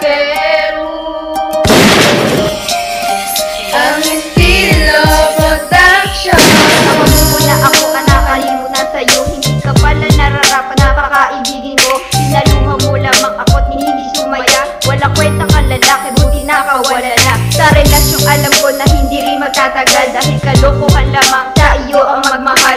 Peru Ang estilo production. Ako muna ako ang nakalimutan sa'yo. Hindi ka pala nararapat. Napakaibigin mo Sinalunga mo lamang ako't hindi sumaya. Walang kwenta kang lalaki buti nakawala na. Sa relasyon alam ko na hindi rin magtatagal. Dahil kalokohan lamang tayo ang magmahal.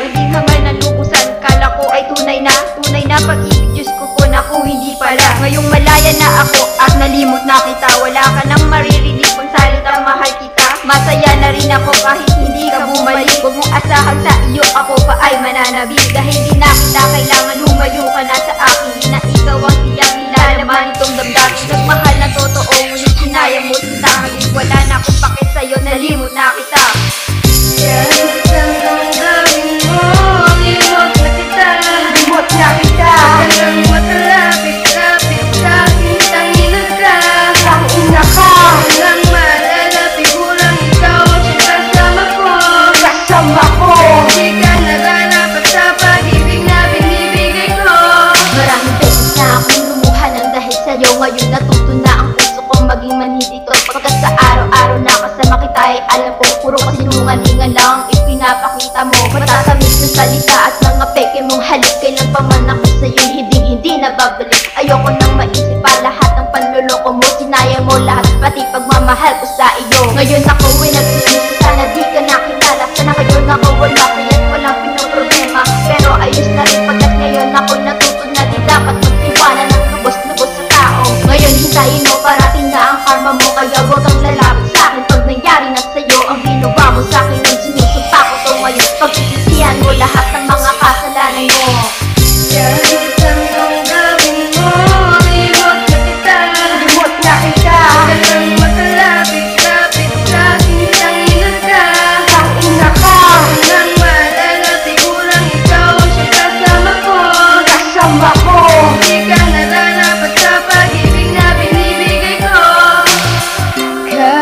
At nalimot na kita Wala ka nang maririnig kung salita mahal kita. Masaya na rin ako kahit hindi ka bumalik. Huwag mong asahan sa iyo ako pa ay mananabik Dahil di na kita kailangan lumayo ka na sa akin. Na ikaw ang siyang nilalaman itong damdamin. Nagmahal na totoo ngunit sinaya mo sa akin. Wala na akong pakit sa'yo nalimot na manhidito Pagkat sa araw-araw na kasama kita ay alam ko Puro kasinungalingan lang ang ipinapakita mo Matatamis na salita at mga peke mong halik Kailan pa man ako sa'yo. Hindi hindi na babalik. Ayoko nang maisip pa lahat ng panluloko mo. Sinaya mo lahat pati pagmamahal ko sa iyo. Ngayon ako ay nagsisisi huwag kang lalapit sa akin pag nangyari na sa'yo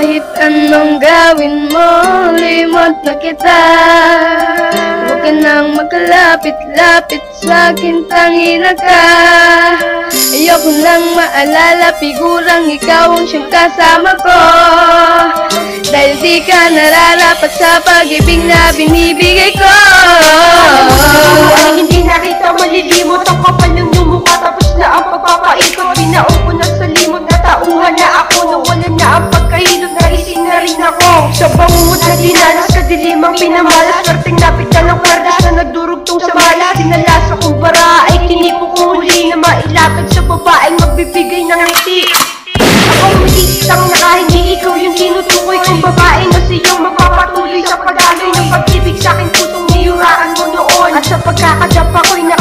Kahit anong gawin mo, limot na kita. Huwag ka nang makalapit-lapit sa akin, tangina ka. Ayoko nang maalala, figurang ikaw ang siyang kasama ko. Dahil di ka nararapat sa pag-ibig na binibigay ko. Ay hindi na kita mailatag sa babaeng Magbibigay ng ngiti. Akong mag-iisang nakahingi Ikaw yung tinutukoy kong babae Na siyang magpapatuloy sa pag-aloy Ng pag-ibig. Sa akin Pusong niyuraan mo noon At sa pagkakataon